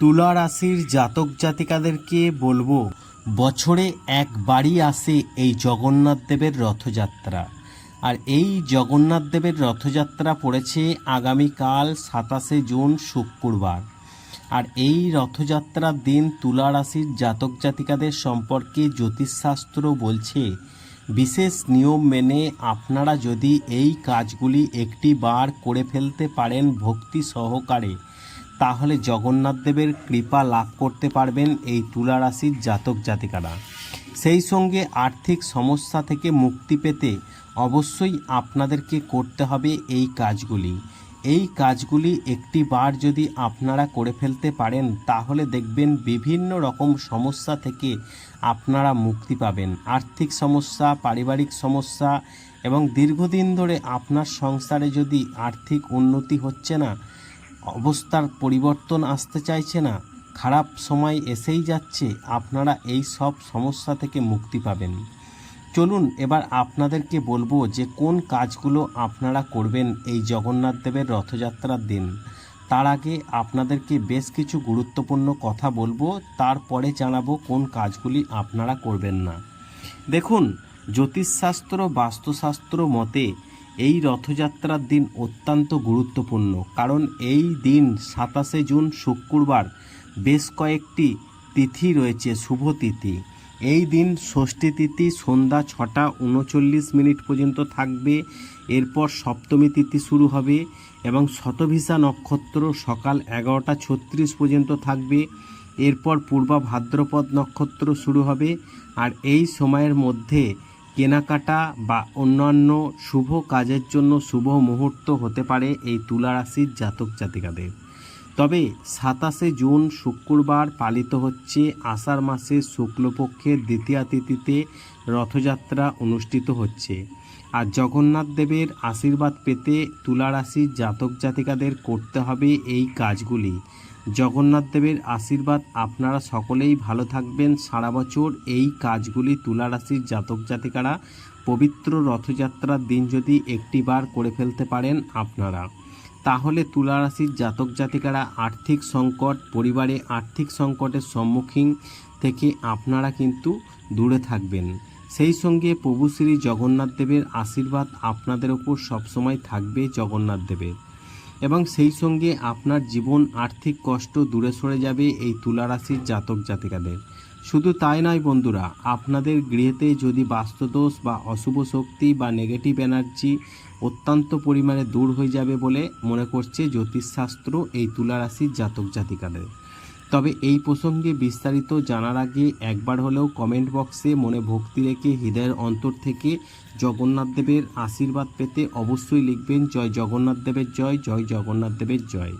তুলা রাশির জাতক জাতিকাদেরকে বলব, বছরে একবারই আসে এই জগন্নাথ দেবের রথযাত্রা। আর এই জগন্নাথ দেবের রথযাত্রা পড়েছে আগামীকাল সাতাশে জুন, শুক্রবার। আর এই রথযাত্রার দিন তুলা রাশির জাতক জাতিকাদের সম্পর্কে জ্যোতিষশাস্ত্র বলছে, বিশেষ নিয়ম মেনে আপনারা যদি এই কাজগুলি একটি বার করে ফেলতে পারেন ভক্তি সহকারে তাহলে জগন্নাথ দেবের কৃপা লাভ করতে পারবেন এই তুলা রাশির জাতক জাতিকারা। সেই সঙ্গে আর্থিক সমস্যা থেকে মুক্তি পেতে অবশ্যই আপনাদেরকে করতে হবে এই কাজগুলি। এই কাজগুলি একটি বার যদি আপনারা করে ফেলতে পারেন, তাহলে দেখবেন বিভিন্ন রকম সমস্যা থেকে আপনারা মুক্তি পাবেন। আর্থিক সমস্যা, পারিবারিক সমস্যা এবং দীর্ঘদিন ধরে আপনার সংসারে যদি আর্থিক উন্নতি হচ্ছে না অবস্থার পরিবর্তন আসতে চাইছে না। খারাপ সময় এসেই যাচ্ছে, আপনারা এই সব সমস্যা থেকে মুক্তি পাবেন। চলুন, এবার আপনাদেরকে বলব যে কোন কাজগুলো আপনারা করবেন এই জগন্নাথ দেবের রথযাত্রার দিন। তার আগে আপনাদেরকে বেশ কিছু গুরুত্বপূর্ণ কথা বলব, তারপরে জানাব কোন কাজগুলি আপনারা করবেন না। দেখুন, জ্যোতিষশাস্ত্র, বাস্তুশাস্ত্র মতে এই রথযাত্রার দিন অত্যন্ত গুরুত্বপূর্ণ, কারণ এই দিন সাতাশে জুন শুক্রবার বেশ কয়েকটি তিথি রয়েছে শুভ তিথি। এই দিন ষষ্ঠী তিথি সন্ধ্যা ছটা উনচল্লিশ মিনিট পর্যন্ত থাকবে, এরপর সপ্তমী তিথি শুরু হবে এবং শতভিসা নক্ষত্র সকাল এগারোটা ছত্রিশ পর্যন্ত থাকবে, এরপর পূর্বা ভাদ্রপদ নক্ষত্র শুরু হবে। আর এই সময়ের মধ্যে কেনাকাটা বা অন্যান্য শুভ কাজের জন্য শুভ মুহূর্ত হতে পারে এই তুলা রাশির জাতক জাতিকাদের। তবে সাতাশে জুন শুক্রবার পালিত হচ্ছে আষাঢ় মাসের শুক্লপক্ষের দ্বিতীয়া তিথিতে রথযাত্রা অনুষ্ঠিত হচ্ছে। আর জগন্নাথ দেবের আশীর্বাদ পেতে তুলা রাশির জাতক জাতিকাদের করতে হবে এই কাজগুলি। জগন্নাথ দেবের আশীর্বাদ আপনারা সকলেই ভালো থাকবেন। সারা বছর এই কাজগুলি তুলা রাশির জাতক জাতিকারা পবিত্র রথযাত্রার দিন যদি একটিবার করে ফেলতে পারেন আপনারা। তাহলে তুলা রাশির জাতক জাতিকারা আর্থিক সংকট, পরিবারে আর্থিক সংকটের সম্মুখীন থেকে আপনারা কিন্তু দূরে থাকবেন। সেই সঙ্গে প্রভু শ্রী জগন্নাথ দেবের আশীর্বাদ আপনাদের ওপর সবসময় থাকবে জগন্নাথ দেবের। এবং সেই সঙ্গে আপনার জীবন, আর্থিক কষ্ট দূরে সরে যাবে এই তুলা রাশির জাতক জাতিকাদের। শুধু তাই নয় বন্ধুরা, আপনাদের গৃহেতে যদি বাস্তুদোষ বা অশুভ শক্তি বা নেগেটিভ এনার্জি অত্যন্ত পরিমাণে দূর হয়ে যাবে বলে মনে করছে জ্যোতিষশাস্ত্র এই তুলা রাশির জাতক জাতিকাদের। তবে এই প্রসঙ্গে বিস্তারিত জানার আগে একবার হলেও কমেন্ট বক্সে মনে ভক্তি রেখে হৃদয়ের অন্তর থেকে জগন্নাথদেবের আশীর্বাদ পেতে অবশ্যই লিখবেন, জয় জগন্নাথদেবের জয় জয় জগন্নাথদেবের জয়।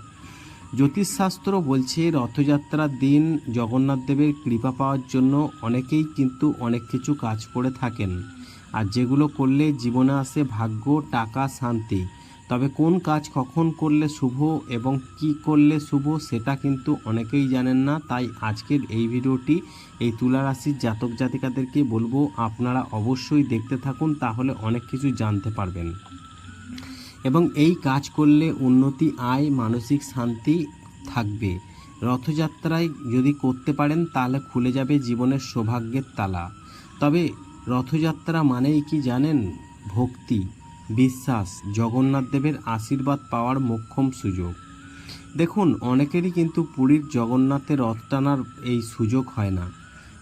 জ্যোতিষশাস্ত্র বলছে, রথযাত্রার দিন জগন্নাথদেবের কৃপা পাওয়ার জন্য অনেকেই কিন্তু অনেক কিছু কাজ করে থাকেন। আর যেগুলো করলে জীবনে আসে ভাগ্য, টাকা, শান্তি। তবে কোন কাজ কখন করলে শুভ এবং কি করলে শুভ সেটা কিন্তু অনেকেই জানেন না, তাই আজকের এই ভিডিওটি এই তুলা রাশির জাতক জাতিকাদেরকে বলব আপনারা অবশ্যই দেখতে থাকুন, তাহলে অনেক কিছু জানতে পারবেন। এবং এই কাজ করলে উন্নতি, আয়, মানসিক শান্তি থাকবে। রথযাত্রায় যদি করতে পারেন, তাহলে খুলে যাবে জীবনের সৌভাগ্যের তালা। তবে রথযাত্রা মানেই কি জানেন? ভক্তি। বিশ্বাস, জগন্নাথ দেবের আশীর্বাদ পাওয়ার মোক্ষম সুযোগ। দেখুন, অনেকেরই কিন্তু পুরীর জগন্নাথের রথ টানার এই সুযোগ হয় না।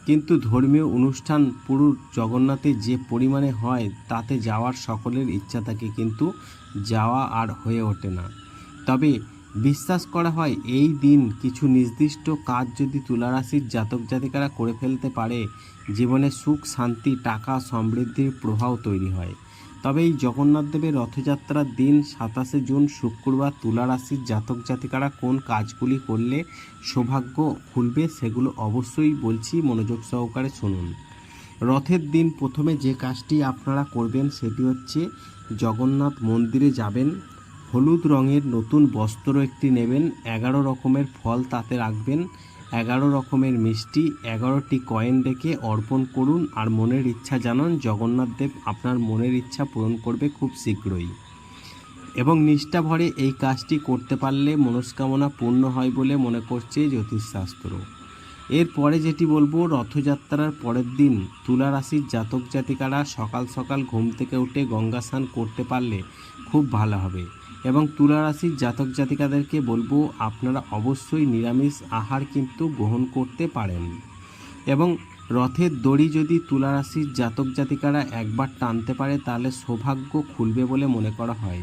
কিন্তু ধর্মীয় অনুষ্ঠান পুরুর জগন্নাথে যে পরিমাণে হয়, তাতে যাওয়ার সকলের ইচ্ছা থাকে, কিন্তু যাওয়া আর হয়ে ওঠে না। তবে বিশ্বাস করা হয়, এই দিন কিছু নির্দিষ্ট কাজ যদি তুলারাশির জাতক জাতিকারা করে ফেলতে পারে, জীবনে সুখ, শান্তি, টাকা, সমৃদ্ধির প্রভাব তৈরি হয়। তবে এই জগন্নাথ দেবের রথযাত্রার দিন সাতাশে জুন, শুক্রবার তুলা রাশির জাতক জাতিকারা কোন কাজগুলি করলে সৌভাগ্য খুলবে সেগুলো অবশ্যই বলছি, মনোযোগ সহকারে শুনুন। রথের দিন প্রথমে যে কাজটি আপনারা করবেন সেটি হচ্ছে জগন্নাথ মন্দিরে যাবেন, হলুদ রঙের নতুন বস্ত্র একটি নেবেন, এগারো রকমের ফল তাতে রাখবেন এগারো রকমের মিষ্টি, এগারোটি কয়েন রেখে অর্পণ করুন আর মনের ইচ্ছা জানান জগন্নাথ দেব আপনার মনের ইচ্ছা পূরণ করবে খুব শীঘ্রই। এবং নিষ্ঠা ভরে এই কাজটি করতে পারলে মনস্কামনা পূর্ণ হয় বলে মনে করছে জ্যোতিষশাস্ত্র। এরপরে যেটি বলব, রথযাত্রার পরের দিন তুলা রাশির জাতক জাতিকারা সকাল সকাল ঘুম থেকে উঠে গঙ্গা স্নান করতে পারলে খুব ভালো হবে। এবং তুলা রাশির জাতক জাতিকাদেরকে বলব, আপনারা অবশ্যই নিরামিষ আহার কিন্তু গ্রহণ করতে পারেন। এবং রথের দড়ি যদি তুলা রাশির জাতক জাতিকারা একবার টানতে পারে, তাহলে সৌভাগ্য খুলবে বলে মনে করা হয়।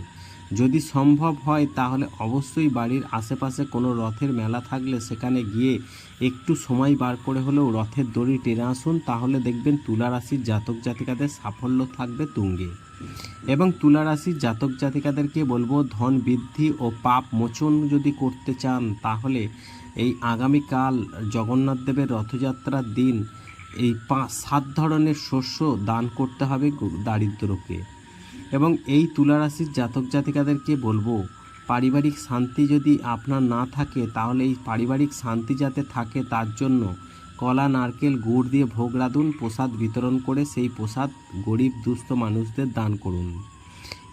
যদি সম্ভব হয়, তাহলে অবশ্যই বাড়ির আশেপাশে কোনো রথের মেলা থাকলে সেখানে গিয়ে একটু সময় বার করে হলেও রথের দড়ি টেনে আসুন, তাহলে দেখবেন তুলা রাশির জাতক জাতিকাদের সাফল্য থাকবে তুঙ্গে। এবং তুলা রাশির জাতক জাতিকাদেরকে বলব, ধন বৃদ্ধি ও পাপ মোচন যদি করতে চান, তাহলে এই আগামীকাল জগন্নাথ দেবের রথযাত্রার দিন এই পাঁচ সাত ধরনের শস্য দান করতে হবে দারিদ্রকে। এবং এই তুলা রাশির জাতক জাতিকাদেরকে বলব, পারিবারিক শান্তি যদি আপনার না থাকে, তাহলে এই পারিবারিক শান্তি যাতে থাকে তার জন্য কলা, নারকেল, গুড় দিয়ে ভোগ রাঁধুন, প্রসাদ বিতরণ করে সেই প্রসাদ গরিব, দুস্থ মানুষদের দান করুন।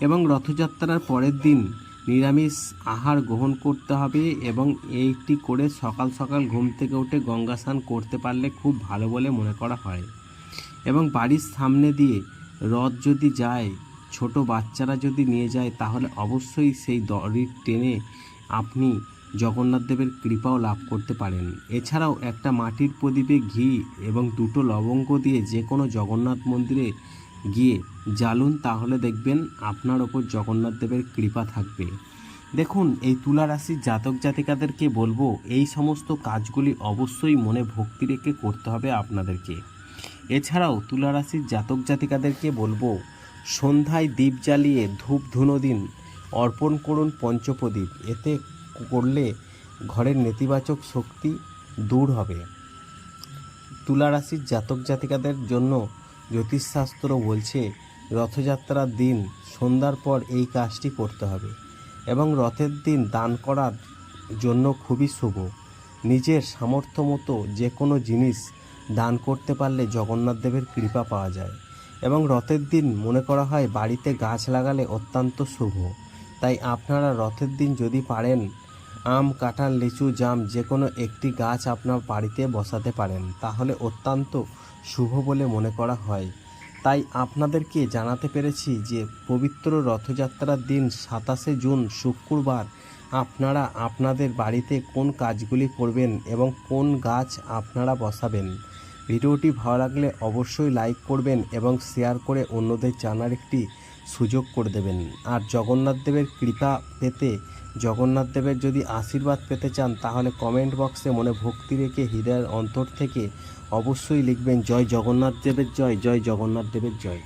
এবং রথযাত্রার পরের দিন নিরামিষ আহার গ্রহণ করতে হবে এবং এইটি করে সকাল সকাল ঘুম থেকে উঠে গঙ্গা স্নান করতে পারলে খুব ভালো বলে মনে করা হয়। এবং বাড়ির সামনে দিয়ে রথ যদি যায়, ছোট বাচ্চারা যদি নিয়ে যায়, তাহলে অবশ্যই সেই দড়ি টেনে আপনি জগন্নাথ দেবের কৃপাও লাভ করতে পারেন। এছাড়াও একটা মাটির প্রদীপে ঘি এবং দুটো লবঙ্গ দিয়ে যে কোনো জগন্নাথ মন্দিরে গিয়ে জ্বালুন, তাহলে দেখবেন আপনার ওপর জগন্নাথ দেবের কৃপা থাকবে। দেখুন, এই তুলা রাশির জাতক জাতিকাদেরকে বলব, এই সমস্ত কাজগুলি অবশ্যই মনে ভক্তি রেখে করতে হবে আপনাদেরকে। এছাড়াও তুলা রাশির জাতক জাতিকাদেরকে বলব, সন্ধ্যায় দ্বীপ জ্বালিয়ে ধূপ ধুনো দিন, অর্পণ করুন পঞ্চপ্রদীপ। এতে করলে ঘরের নেতিবাচক শক্তি দূর হবে। তুলা রাশির জাতক জাতিকাদের জন্য জ্যোতিষশাস্ত্র বলছে, রথযাত্রার দিন সন্ধ্যার পর এই কাজটি করতে হবে এবং রথের দিন দান করার জন্য খুবই শুভ। নিজের সামর্থ্য মতো যে কোনো জিনিস দান করতে পারলে জগন্নাথ দেবের কৃপা পাওয়া যায় এবং রথের দিন মনে করা হয় বাড়িতে গাছ লাগালে অত্যন্ত শুভ। তাই আপনারা রথের দিন যদি পারেন আম, কাঁঠাল, লিচু, জাম যে কোনো একটি গাছ আপনার বাড়িতে বসাতে পারেন, তাহলে অত্যন্ত শুভ বলে মনে করা হয়। তাই আপনাদেরকে জানাতে পেরেছি যে পবিত্র রথযাত্রার দিন সাতাশে জুন, শুক্রবার, আপনারা আপনাদের বাড়িতে কোন কাজগুলি করবেন এবং কোন গাছ আপনারা বসাবেন। ভিডিওটি ভালো লাগলে অবশ্যই লাইক করবেন এবং শেয়ার করে অন্যদের জানার একটি সুযোগ করে দেবেন। আর জগন্নাথ দেবের কৃপা পেতে জগন্নাথ দেবের যদি আশীর্বাদ পেতে চান, তাহলে কমেন্ট বক্সে মনে ভক্তি রেখে হৃদয়ের অন্তর থেকে অবশ্যই লিখবেন, জয় জগন্নাথ দেবের জয় জয় জগন্নাথ দেবের জয়।